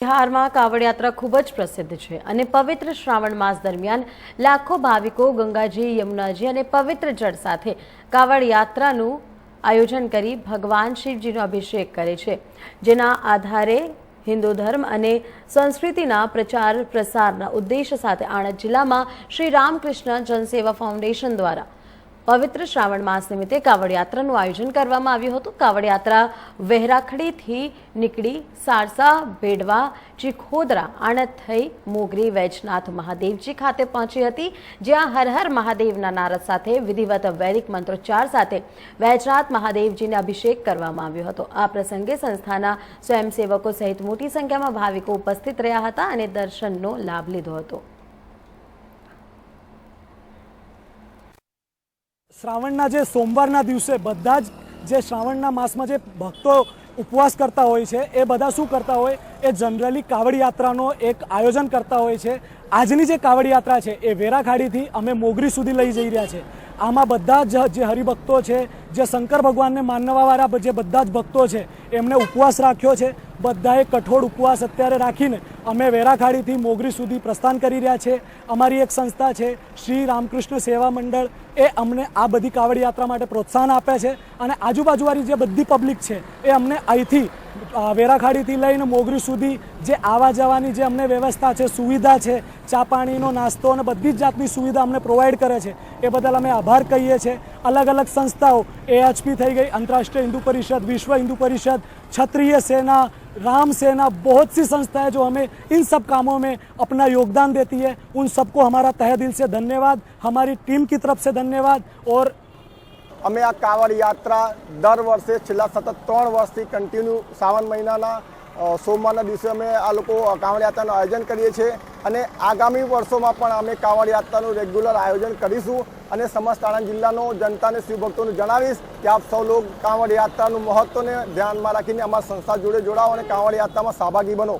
બિહારમાં કાવડ યાત્રા ખૂબ જ પ્રસિદ્ધ છે અને પવિત્ર શ્રાવણ માસ દરમિયાન લાખો ભાવિકો ગંગાજી, યમુનાજી અને પવિત્ર જળ સાથે કાવડ યાત્રાનું આયોજન કરી ભગવાન શિવજીનો અભિષેક કરે છે. જેના આધારે હિન્દુ ધર્મ અને સંસ્કૃતિના પ્રચાર પ્રસારના ઉદ્દેશ સાથે આણંદ જિલ્લામાં શ્રી રામકૃષ્ણ જનસેવા ફાઉન્ડેશન દ્વારા પવિત્ર શ્રાવણ માસ નિમિત્તે કાવડ યાત્રાનું આયોજન કરવામાં આવ્યું હતું. કાવડ યાત્રા વહેરાખડીથી નીકળી સારસા, ભેડવા, ચીખોદરા, આણંદ થઈ મોગરી, વૈજનાથ મહાદેવજી ખાતે પહોંચી હતી. જ્યાં હર હર મહાદેવના નારા સાથે વિધિવત વૈદિક મંત્રોચ્ચાર સાથે વૈજનાથ મહાદેવજીને અભિષેક કરવામાં આવ્યો હતો. આ પ્રસંગે સંસ્થાના સ્વયંસેવકો સહિત મોટી સંખ્યામાં ભાવિકો ઉપસ્થિત રહ્યા હતા અને દર્શનનો લાભ લીધો હતો. શ્રાવણના જે સોમવારના દિવસે બધા જ જે શ્રાવણના માસમાં જે ભક્તો ઉપવાસ કરતા હોય છે, એ બધા શું કરતા હોય? એ જનરલી કાવડ યાત્રાનો એક આયોજન કરતા હોય છે. આજની જે કાવડ યાત્રા છે, એ વેરાખાડીથી અમે મોગરી સુધી લઈ જઈ રહ્યા છે. આમાં બધા જ જે હરિભક્તો છે, જે શંકર ભગવાનને માનવાવાળા જે બધા જ ભક્તો છે એમણે ઉપવાસ રાખ્યો છે. બધાએ કઠોળ ઉપવાસ અત્યારે રાખીને અમે વેરાખાડીથી મોગરી સુધી પ્રસ્થાન કરી રહ્યા છે. અમારી એક સંસ્થા છે, શ્રી રામકૃષ્ણ સેવા મંડળ. એ અમને આ બધી કાવડ યાત્રા માટે પ્રોત્સાહન આપે છે અને આજુબાજુવાળી જે બધી પબ્લિક છે, એ અમને અહીંથી વેરાખાડીથી લઈને મોગરી સુધી જે આવવા જવાની જે અમને વ્યવસ્થા છે, સુવિધા છે ચા પાણીનો નાસ્તો અને બધી જ જાતની સુવિધા અમને પ્રોવાઈડ કરે છે, એ બદલ અમે આભાર કહીએ છીએ અલગ અલગ સંસ્થાઓ એએચપી થઈ ગઈ, આંતરરાષ્ટ્રીય હિન્દુ પરિષદ, વિશ્વ હિન્દુ પરિષદ, ક્ષત્રિય સેના राम सेना बहुत सी संस्थाएं जो हमें इन सब कामों में अपना योगदान देती है उन सबको हमारा तहे दिल से धन्यवाद हमारी टीम की तरफ से धन्यवाद और અમે આ કાવડ યાત્રા દર વર્ષે છેલ્લા સતત ત્રણ વર્ષથી કન્ટિન્યુ શ્રાવણ મહિનાના અ, સોમવારના દિવસે અમે આ લોકો કાવડ યાત્રાનું આયોજન કરીએ છીએ અને આગામી વર્ષોમાં પણ અમે કાવડ યાત્રાનું રેગ્યુલર આયોજન કરીશું અને સમસ્ત આણંદ જિલ્લાનો જનતાને શિવભક્તોને જણાવીશ કે આપ સૌ લોકો કાંવડ યાત્રાનું મહત્વને ધ્યાનમાં રાખીને અમારા સંસ્થા જોડે જોડાઓ અને કાંવડ યાત્રામાં સહભાગી બનો.